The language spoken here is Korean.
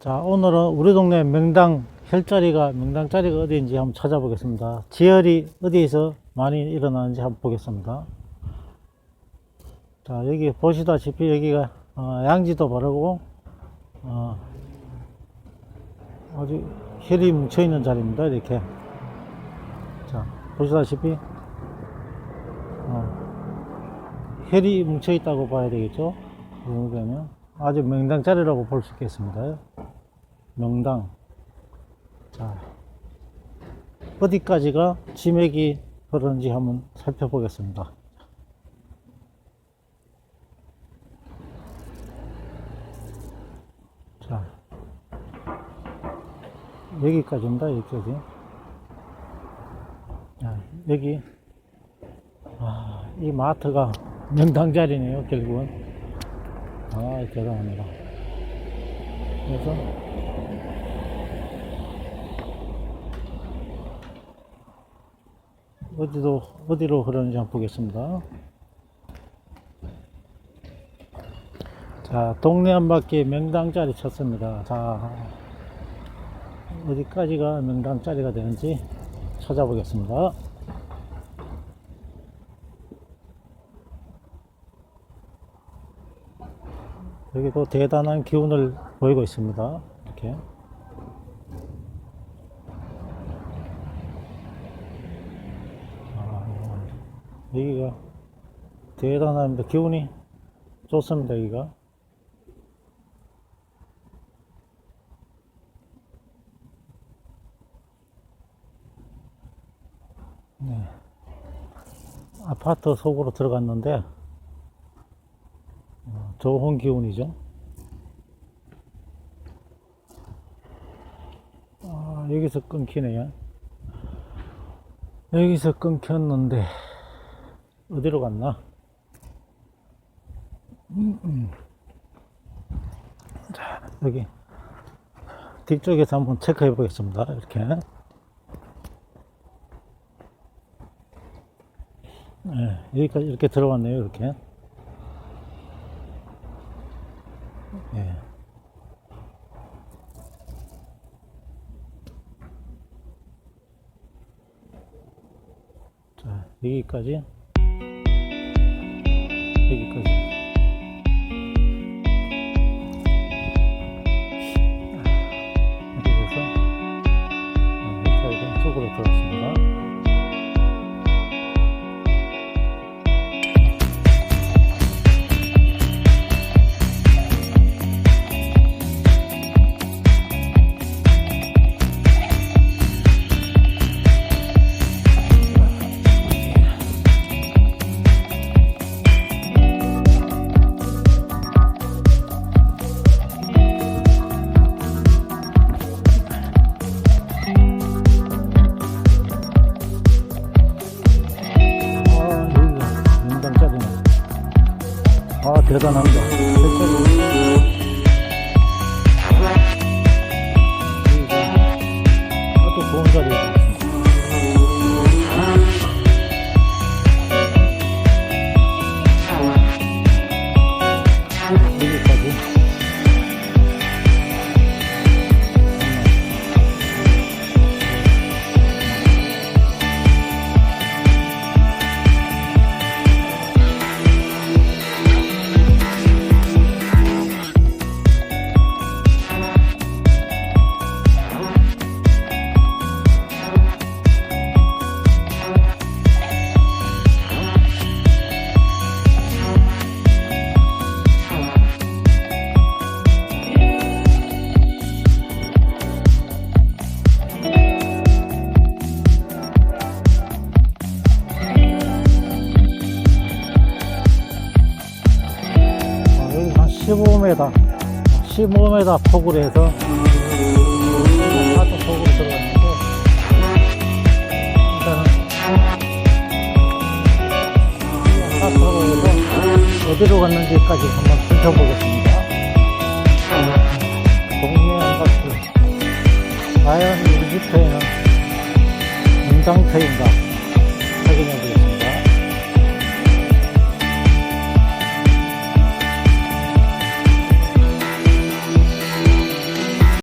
자, 오늘은 우리 동네 명당 혈자리가, 명당 자리가 어디인지 한번 찾아보겠습니다. 지혈이 어디에서 많이 일어나는지 한번 보겠습니다. 자, 여기 보시다시피 여기가 어, 양지도 바르고, 어, 아주 혈이 뭉쳐 있는 자리입니다. 이렇게. 자, 보시다시피, 어, 혈이 뭉쳐 있다고 봐야 되겠죠? 되면. 아주 명당 자리라고 볼 수 있겠습니다. 명당. 자, 어디까지가 치맥이 흐르는지 한번 살펴보겠습니다. 자, 여기까지입니다. 여기까지. 자, 여기. 아, 이 마트가 명당 자리네요, 결국은. 아, 대단합니다. 그래서 어디로 어디로 흐르는지 한번 보겠습니다. 자, 동네 한 바퀴 명당 자리 쳤습니다. 자, 어디까지가 명당 자리가 되는지 찾아보겠습니다. 여기도 대단한 기운을 보이고 있습니다. 이렇게. 아, 여기가 대단합니다. 기운이 좋습니다. 여기가. 네. 아파트 속으로 들어갔는데 어, 좋은 기운이죠. 아, 여기서 끊기네요. 여기서 끊겼는데 어디로 갔나? 음, 음. 자, 여기 뒤쪽에서 한번 체크해 보겠습니다. 이렇게. 네, 여기까지 이렇게 들어왔네요. 이렇게. 자, 여기까지. 여기까지. 아, 대단합 15m, 15m 폭으로 해서 아파트 속으로 들어갔는데 일단은 이 아파트로 해서 어디로 갔는지까지 한번 살펴보겠습니다. 동네 아파트 과연 우리 확인해 보겠습니다.